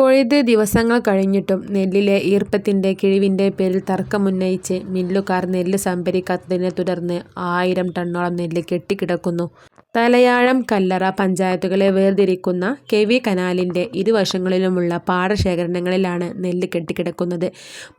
കൊയ്ത് ദിവസങ്ങൾ കഴിഞ്ഞിട്ടും നെല്ലിലെ ഈർപ്പത്തിന്റെ കിഴിവിന്റെ പേരിൽ തർക്കമുന്നയിച്ച് മില്ലുകാർ നെല്ല് സംഭരിക്കാത്തതിനെ തുടർന്ന് ആയിരം ടണ്ണോളം നെല്ല് കെട്ടിക്കിടക്കുന്നു. തലയാഴം, കല്ലറ പഞ്ചായത്തുകളെ വേർതിരിക്കുന്ന കെ വി കനാലിന്റെ ഇരുവശങ്ങളിലുമുള്ള പാടശേഖരണങ്ങളിലാണ് നെല്ല് കെട്ടിക്കിടക്കുന്നത്.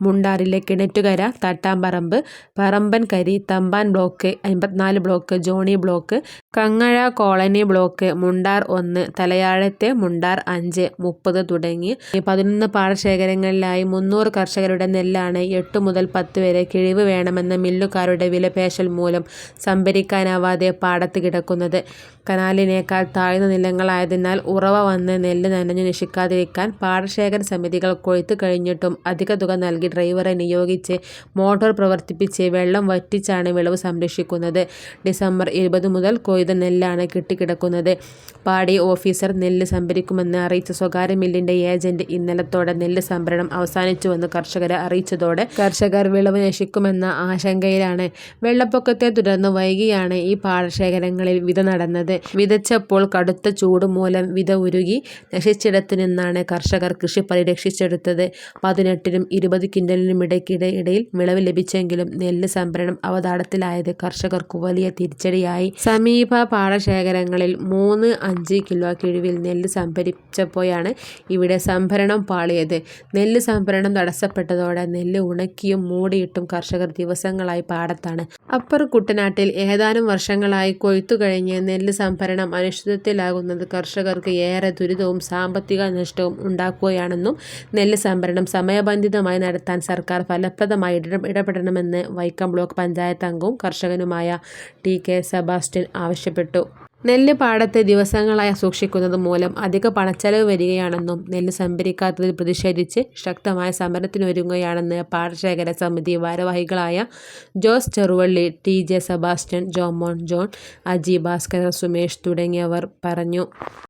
മുണ്ടാറിലെ കിണറ്റുകര, തട്ടാമ്പറമ്പ് പറമ്പൻകരി, തമ്പാൻ ബ്ലോക്ക് അമ്പത്തിനാല് block, Johnny block, Kangazha colony block, Mundar ഒന്ന്, തലയാഴത്തെ മുണ്ടാർ അഞ്ച്, മുപ്പത് തുടങ്ങി പതിനൊന്ന് പാടശേഖരങ്ങളിലായി മുന്നൂറ് കർഷകരുടെ നെല്ലാണ് എട്ട് മുതൽ പത്ത് വരെ കിഴിവ് വേണമെന്ന മില്ലുകാരുടെ വിലപേശൽ മൂലം സംഭരിക്കാനാവാതെ പാടത്ത് കിടക്കുന്നത്. കനാലിനേക്കാൾ താഴ്ന്ന നിലങ്ങളായതിനാൽ ഉറവ വന്ന് നെല്ല് നനഞ്ഞു നശിക്കാതിരിക്കാൻ പാടശേഖര സമിതികൾ കൊഴുത്തു കഴിഞ്ഞിട്ടും അധിക തുക നൽകി ഡ്രൈവറെ നിയോഗിച്ച് മോട്ടോർ പ്രവർത്തിപ്പിച്ച് വെള്ളം വറ്റിച്ചാണ് വിളവ് സംരക്ഷിക്കുന്നത്. ഡിസംബർ ഇരുപത് മുതൽ കൊയ്ത നെല്ലാണ് കിട്ടിക്കിടക്കുന്നത് പാടി ഓഫീസർ നെല്ല് സംഭരിക്കുമെന്ന് അറിയിച്ച സ്വകാര്യ മില്ലിന്റെ ഏജന്റ് ഇന്നലത്തോടെ നെല്ല് സംഭരണം അവസാനിച്ചുവെന്ന് കർഷകരെ അറിയിച്ചതോടെ കർഷകർ വിളവ് നശിക്കുമെന്ന ആശങ്കയിലാണ്. വെള്ളപ്പൊക്കത്തെ തുടർന്ന് വൈകിയാണ് ഈ പാടശേഖരങ്ങളിൽ വിത നടന്നത്. വിതച്ചപ്പോൾ കടുത്ത ചൂട് മൂലം വിത ഉരുകി നശിച്ചിടത്തു നിന്നാണ് കർഷകർ കൃഷി പരിരക്ഷിച്ചെടുത്തത്. പതിനെട്ടിനും ഇരുപത് കിൻഡലിനും ഇടയ്ക്കിടെ ഇടയിൽ വിളവ് ലഭിച്ചെങ്കിലും നെല്ല് സംഭരണം അവതാളത്തിലായത് കർഷകർക്കു വലിയ തിരിച്ചടിയായി. സമീപ പാടശേഖരങ്ങളിൽ മൂന്ന്, അഞ്ച് കിലോ കിഴിവിൽ നെല്ല് സംഭരിച്ചപ്പോഴാണ് ഇവിടെ സംഭരണം പാളിയത്. നെല്ല് സംഭരണം തടസ്സപ്പെട്ടതോടെ നെല്ല് ഉണക്കിയും മൂടിയിട്ടും കർഷകർ ദിവസങ്ങളായി പാടത്താണ്. അപ്പർ കുട്ടനാട്ടിൽ ഏതാനും വർഷങ്ങളായി കൊയ്ത്തു കഴിഞ്ഞ് നെല്ല് സംഭരണം അനിശ്ചിതത്വത്തിലാകുന്നത് കർഷകർക്ക് ഏറെ ദുരിതവും സാമ്പത്തിക നഷ്ടവും ഉണ്ടാക്കുകയാണെന്നും നെല്ല് സംഭരണം സമയബന്ധിതമായി നടത്താൻ സർക്കാർ ഫലപ്രദമായി ഇടപെടണമെന്ന് വൈക്കം ബ്ലോക്ക് പഞ്ചായത്ത് അംഗവും കർഷകനുമായ ടി. കെ. സെബാസ്റ്റ്യൻ ആവശ്യപ്പെട്ടു. നെല്ല് പാടത്തെ ദിവസങ്ങളായി സൂക്ഷിക്കുന്നത് മൂലം അധിക പണച്ചെലവ് വരികയാണെന്നും നെല്ല് സംഭരിക്കാത്തതിൽ പ്രതിഷേധിച്ച് ശക്തമായ സമരത്തിനൊരുങ്ങുകയാണെന്ന് പാടശേഖര സമിതി ഭാരവാഹികളായ Jose Cheruvally, T. J. Sebastian, Jomon John, Aji Bhaskaran, Sumesh തുടങ്ങിയവർ പറഞ്ഞു.